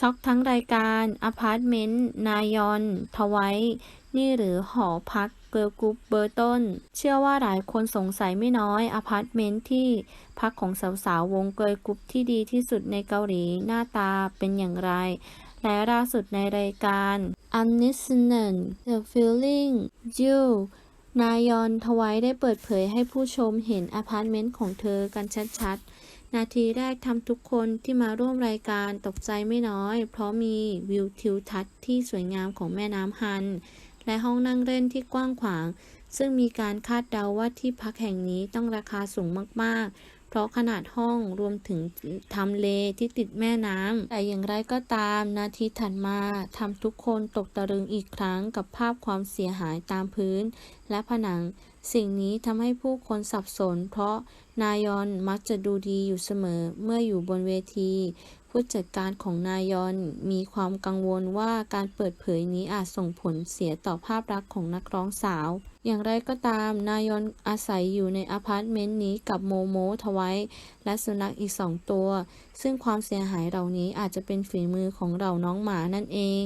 ช็อกทั้งรายการอพาร์ตเมนต์ นายอน ทวท์นี่หรือหอพักเกิร์ลกรุ๊ปเบอร์ต้นเชื่อว่าหลายคนสงสัยไม่น้อยอพาร์ตเมนต์ที่พักของสาวๆ วงเกิร์ลกรุ๊ปที่ดีที่สุดในเกาหลีหน้าตาเป็นอย่างไร และล่าสุดในรายการ u n n i s n e n The Feeling You นายอนทวายได้เปิดเผยให้ผู้ชมเห็นอพาร์ตเมนต์ของเธอกันชัดๆ นาทีแรกทำทุกคนที่มาร่วมรายการตกใจไม่น้อย เพราะมีวิวทิวทัศน์ที่สวยงามของแม่น้ำฮัน และห้องนั่งเล่นที่กว้างขวาง ซึ่งมีการคาดเดาว่าที่พักแห่งนี้ต้องราคาสูงมากๆ ราะขนาดห้องรวมถึงทำเลที่ติดแม่น้ำแต่อย่างไรก็ตามนาทีถัดมาทำทุกคนตกตะลึงอีกครั้งกับภาพความเสียหายตามพื้นและผนัง สิ่งนี้ทำให้ผู้คนสับสน เพราะนายอนมักจะดูดีอยู่เสมอเมื่ออยู่บนเวที ผู้จัดการของนายอนมีความกังวลว่าการเปิดเผยนี้อาจส่งผลเสียต่อภาพลักษณ์ของนักร้องสาว อย่างไรก็ตาม นายอนอาศัยอยู่ในอพาร์ตเมนต์นี้กับโมโมทไวท์และสุนัขอีกสองตัว ซึ่งความเสียหายเหล่านี้อาจจะเป็นฝีมือของเหล่าน้องหมานั่นเอง